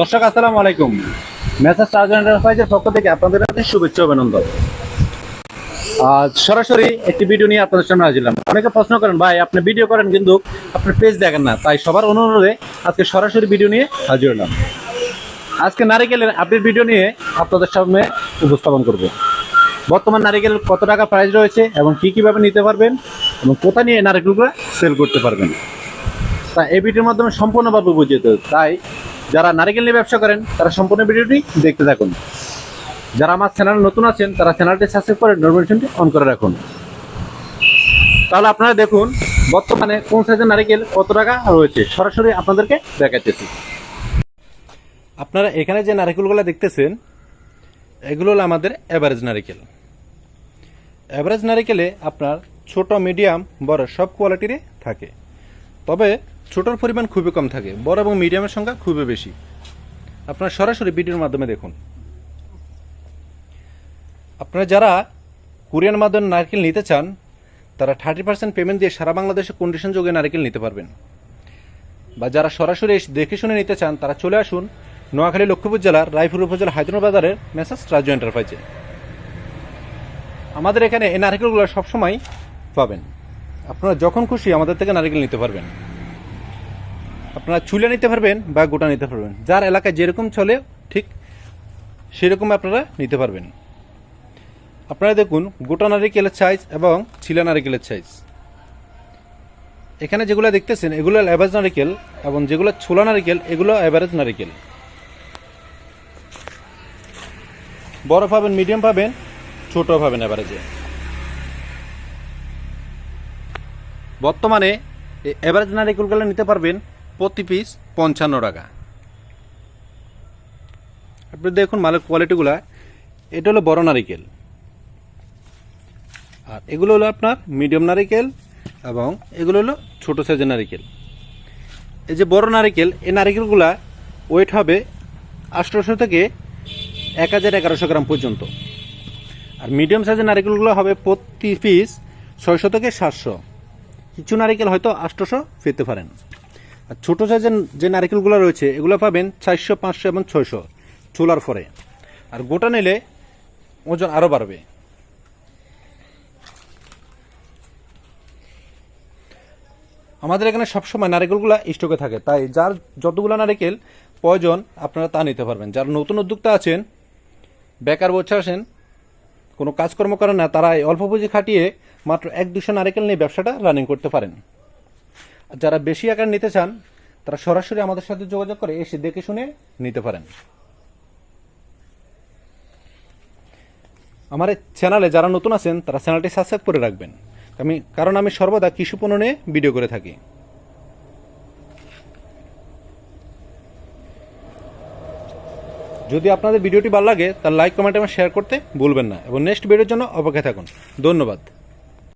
দর্শক, আসসালামু আলাইকুম। মেসাজ চার্জার এন্টারপ্রাইজের পক্ষ থেকে আপনাদের কাছে শুভেচ্ছা অভিনন্দন। আজ সরাসরি একটি ভিডিও নিয়ে আপনাদের সামনে হাজিরলাম অনেকে প্রশ্ন করেন, ভাই, আপনি ভিডিও করেন কিন্তু আপনার পেজ দেখেন না। তাই সবার অনুরোধে আজকে সরাসরি ভিডিও নিয়ে হাজির হলাম। আজকে নারিকেলের আপডেট ভিডিও নিয়ে আপনাদের সামনে উপস্থাপন করব। বর্তমান নারিকেল কত টাকা প্রাইস রয়েছে এবং কী কীভাবে নিতে পারবেন এবং কোথায় নিয়ে নারিকেলগুলো সেল করতে পারবেন? তা এই ভিডিওর মাধ্যমে সম্পূর্ণভাবে বুঝিয়ে দেবে। তাই যারা নারিকেল নিয়ে ব্যবসা করেন, তারা সম্পূর্ণ ভিডিওটি দেখতে থাকুন। যারা আমার চ্যানেল নতুন আছেন, তারা চ্যানেলটি সাবস্ক্রাইব করে নোটিফিকেশনটি অন করে রাখুন। তাহলে আপনারা দেখুন, বর্তমানে কোন সাইজের নারিকেল কত টাকা রয়েছে? সরাসরি আপনাদেরকে দেখাচ্ছি আপনারা এখানে যে নারিকেলগুলো দেখতেছেন, এগুলো হলো আমাদের অ্যাভারেজ নারিকেল। অ্যাভারেজ নারিকেলে আপনার ছোট মিডিয়াম বড় সব কোয়ালিটিরই থাকে। তবে ছোটোর পরিমাণ খুবই কম থাকে, বড় এবং মিডিয়ামের সংখ্যা খুবই বেশি। আপনারা সরাসরি ভিডিওর মাধ্যমে দেখুন। আপনারা যারা কোরিয়ার মাধ্যমে নারকেল নিতে চান, তারা থার্টি পার্সেন্ট পেমেন্ট দিয়ে সারা বাংলাদেশে কন্ডিশন যোগে নারকেল নিতে পারবেন। বা যারা সরাসরি দেখে শুনে নিতে চান, তারা চলে আসুন নোয়াখালী লক্ষ্মীপুর জেলার রায়পুর উপজেলা হায়দ্রাবাদ বাজারের মেসাজ রাজু এন্টারপ্রাইজে। আমাদের এখানে এই নারকেলগুলো সবসময় পাবেন। আপনারা যখন খুশি আমাদের থেকে নারকেল নিতে পারবেন। আপনারা চুলে নিতে পারবেন বা গোটা নিতে পারবেন। যার এলাকায় যেরকম চলে, ঠিক সেরকম আপনারা নিতে পারবেন। আপনারা দেখুন, গোটা নারিকেলের সাইজ এবং ছিলা নারিকেলের সাইজ এখানে যেগুলো দেখতেছেন, এগুলো অ্যাভারেজ নারিকেল এবং যেগুলো ছোলা নারিকেল, এগুলো অ্যাভারেজ নারিকেল। বড় পাবেন মিডিয়াম পাবেন, ছোট পাবেন অ্যাভারেজে বর্তমানে অ্যাভারেজ নারিকেলগুলো নিতে পারবেন প্রতি পিস পঞ্চান্ন টাকা। আপনি দেখুন মালের কোয়ালিটিগুলা এটা হলো বড় নারিকেল। আর এগুলো হলো আপনার মিডিয়াম নারিকেল এবং এগুলো হলো ছোট সাইজের নারিকেল। এই যে বড় নারিকেল, এই নারিকেলগুলা ওয়েট হবে আঠারোশো থেকে এক হাজার এগারোশো গ্রাম পর্যন্ত। আর মিডিয়াম সাইজের নারিকেলগুলো হবে প্রতি পিস ছয়শো থেকে সাতশো। কিছু নারিকেল হয়তো আটশোশো পেতে পারেন। ছোটো সাইজের যে নারিকেলগুলো রয়েছে, এগুলো পাবেন চারশো, পাঁচশো এবং ছয়শো চুলার পরে। আর গোটা নিলে ওজন আরও বাড়বে। আমাদের এখানে সবসময় নারিকেলগুলো স্টকে থাকে, তাই যার যতগুলো নারিকেল প্রয়োজন আপনারা তা নিতে পারবেন। যারা নতুন উদ্যোক্তা আছেন, বেকার বসে আসেন কোনো কাজকর্ম করেন না, তারা অল্প পুঁজি খাটিয়ে মাত্র এক দুশো নারিকেল নিয়ে ব্যবসাটা রানিং করতে পারেন। যারা বেশি আকার নিতে চান, তারা সরাসরি আমাদের সাথে যোগাযোগ করে এসে দেখে শুনে নিতে পারেন। আমার চ্যানেলে যারা নতুন আছেন, তারা চ্যানেলটি সাবস্ক্রাইব করে রাখবেন। আমি, কারণ আমি সর্বদা কৃষি পণ্য নিয়ে ভিডিও করে থাকি। যদি আপনাদের ভিডিওটি ভালো লাগে, তাহলে লাইক কমেন্ট এবং শেয়ার করতে ভুলবেন না। এবং নেক্সট ভিডিওর জন্য অপেক্ষায় থাকুন। ধন্যবাদ।